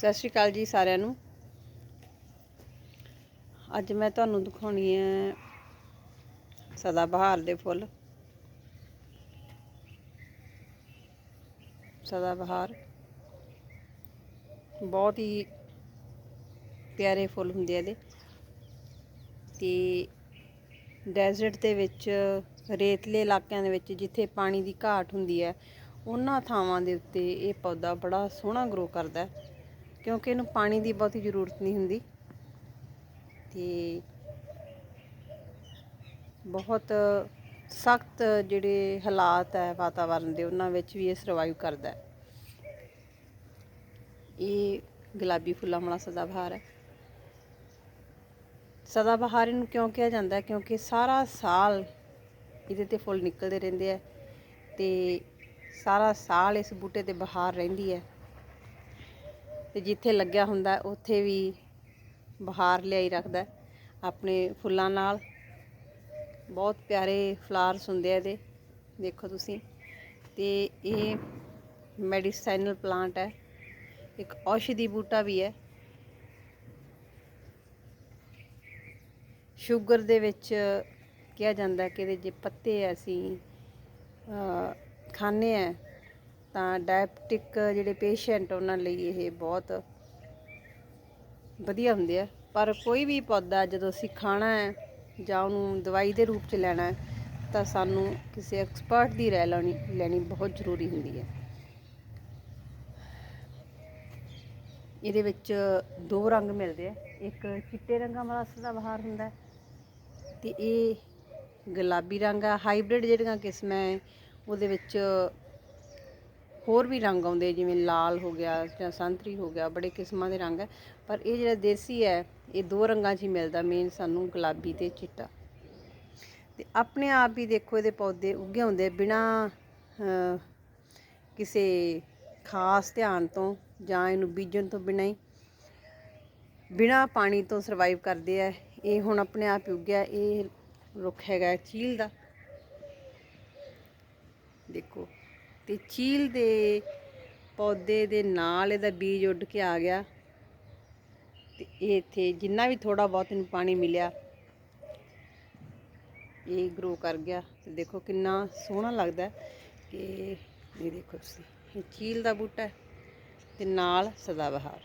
ਸਤਿ ਸ਼੍ਰੀ ਅਕਾਲ ਜੀ ਸਾਰਿਆਂ ਨੂੰ। ਅੱਜ ਮੈਂ ਤੁਹਾਨੂੰ ਦਿਖਾਉਣੀ ਹੈ ਸਦਾਬਹਾਰ ਦੇ ਫੁੱਲ। ਸਦਾਬਹਾਰ। ਬਹੁਤ ਹੀ ਪਿਆਰੇ ਫੁੱਲ ਹੁੰਦੇ ਆ ਇਹਦੇ। ਤੇ ਡੈਜ਼ਰਟ ਦੇ ਵਿੱਚ, ਰੇਤਲੇ ਇਲਾਕਿਆਂ ਦੇ ਵਿੱਚ ਜਿੱਥੇ ਪਾਣੀ ਦੀ ਘਾਟ ਹੁੰਦੀ ਹੈ, ਉਹਨਾਂ ਥਾਵਾਂ ਦੇ ਉੱਤੇ ਇਹ ਪੌਦਾ ਬੜਾ ਸੋਹਣਾ ਗਰੋ ਕਰਦਾ ਹੈ। ਕਿਉਂਕਿ ਇਹਨੂੰ ਪਾਣੀ ਦੀ ਬਹੁਤੀ ਜ਼ਰੂਰਤ ਨਹੀਂ ਹੁੰਦੀ। ਤੇ ਬਹੁਤ ਸਖਤ ਜਿਹੜੇ ਹਾਲਾਤ ਹੈ ਵਾਤਾਵਰਣ ਦੇ, ਉਹਨਾਂ ਵਿੱਚ ਵੀ ਇਹ ਸਰਵਾਈਵ ਕਰਦਾ ਹੈ। ਇਹ ਗੁਲਾਬੀ ਫੁੱਲਾਂ ਵਾਲਾ ਸਦਾਬਹਾਰ ਹੈ। ਸਦਾਬਹਾਰ ਇਹਨੂੰ ਕਿਉਂ ਕਿਹਾ ਜਾਂਦਾ ਹੈ? ਕਿਉਂਕਿ ਸਾਰਾ ਸਾਲ ਇਹਦੇ ਤੇ ਫੁੱਲ ਨਿਕਲਦੇ ਰਹਿੰਦੇ ਆ ਤੇ ਸਾਰਾ ਸਾਲ ਇਸ ਬੂਟੇ ਤੇ ਬਹਾਰ ਰਹਿੰਦੀ ਹੈ। ਤੇ ਜਿੱਥੇ ਲੱਗਿਆ ਹੁੰਦਾ, ਉੱਥੇ ਵੀ ਬਹਾਰ ਲਿਆਈ ਰੱਖਦਾ ਆਪਣੇ ਫੁੱਲਾਂ ਨਾਲ। ਬਹੁਤ ਪਿਆਰੇ ਫਲਾਰਸ ਹੁੰਦੇ ਆ ਇਹਦੇ, ਦੇਖੋ ਤੁਸੀਂ। ਤੇ ਇਹ ਮੈਡੀਸਾਈਨਲ ਪਲਾਂਟ ਹੈ, ਇੱਕ ਔਸ਼ਧੀ ਬੂਟਾ ਵੀ ਹੈ। ਸ਼ੂਗਰ ਦੇ ਵਿੱਚ ਕਿਹਾ ਜਾਂਦਾ ਕਿ ਇਹਦੇ ਜੇ ਪੱਤੇ ਅਸੀਂ ਖਾਣੇ ਆ ਤਾਂ ਡਾਇਬਟਿਕ ਜਿਹੜੇ ਪੇਸ਼ੈਂਟ ਉਹਨਾਂ ਲਈ ਇਹ ਬਹੁਤ ਵਧੀਆ ਹੁੰਦੇ ਆ। ਪਰ ਕੋਈ ਵੀ ਪੌਦਾ ਜਦੋਂ ਅਸੀਂ ਖਾਣਾ ਹੈ ਜਾਂ ਉਹਨੂੰ ਦਵਾਈ ਦੇ ਰੂਪ 'ਚ ਲੈਣਾ ਹੈ, ਤਾਂ ਸਾਨੂੰ ਕਿਸੇ ਐਕਸਪਰਟ ਦੀ ਰਾਏ ਲੈਣੀ ਲੈਣੀ ਬਹੁਤ ਜ਼ਰੂਰੀ ਹੁੰਦੀ ਹੈ। ਇਹਦੇ ਵਿੱਚ ਦੋ ਰੰਗ ਮਿਲਦੇ ਆ। ਇੱਕ ਚਿੱਟੇ ਰੰਗਾਂ ਵਾਲਾ ਸਦਾਬਹਾਰ ਹੁੰਦਾ ਹੈ ਤੇ ਇਹ ਗੁਲਾਬੀ ਰੰਗ ਆ। ਹਾਈਬ੍ਰਿਡ ਜਿਹੜੀਆਂ ਕਿਸਮਾਂ ਹੈ, ਉਹਦੇ ਵਿੱਚ ਹੋਰ ਵੀ ਰੰਗ ਆਉਂਦੇ, ਜਿਵੇਂ ਲਾਲ ਹੋ ਗਿਆ ਜਾਂ ਸੰਤਰੀ ਹੋ ਗਿਆ, ਬੜੇ ਕਿਸਮਾਂ ਦੇ ਰੰਗ ਹੈ। ਪਰ ਇਹ ਜਿਹੜਾ ਦੇਸੀ ਹੈ, ਇਹ ਦੋ ਰੰਗਾਂ 'ਚ ਹੀ ਮਿਲਦਾ ਮੇਨ ਸਾਨੂੰ ਗੁਲਾਬੀ ਤੇ ਚਿੱਟਾ। ਤੇ ਆਪਣੇ ਆਪ ਹੀ ਦੇਖੋ, ਇਹਦੇ ਪੌਦੇ ਉੱਗੇ ਹੁੰਦੇ ਬਿਨਾ ਕਿਸੇ ਖਾਸ ਧਿਆਨ ਤੋਂ ਜਾਂ ਇਹਨੂੰ ਬੀਜਣ ਤੋਂ ਬਿਨਾਂ ਹੀ। ਬਿਨਾ ਪਾਣੀ ਤੋਂ ਸਰਵਾਈਵ ਕਰਦੇ ਆ। ਇਹ ਹੁਣ ਆਪਣੇ ਆਪ ਹੀ ਉੱਗਿਆ, ਇਹ ਰੁੱਖ ਹੈਗਾ ਚੀਲ ਦਾ। ਦੇਖੋ। ਤੇ ਚੀਲ ਦੇ ਪੌਦੇ ਦੇ ਨਾਲ ਇਹਦਾ ਬੀਜ ਉੱਡ ਕੇ ਆ ਗਿਆ। ਤੇ ਇਹ ਇੱਥੇ ਜਿੰਨਾ ਵੀ ਥੋੜਾ ਬਹੁਤ ਇਹਨੂੰ ਪਾਣੀ ਮਿਲਿਆ, ਇਹ ਗਰੋ ਕਰ ਗਿਆ। ਤੇ ਦੇਖੋ ਕਿੰਨਾ ਸੋਹਣਾ ਲੱਗਦਾ ਕਿ ਇਹ ਦੇਖੋ ਤੁਸੀਂ, ਇਹ ਚੀਲ ਦਾ ਬੂਟਾ ਹੈ ਤੇ ਨਾਲ ਸਦਾਬਹਾਰ।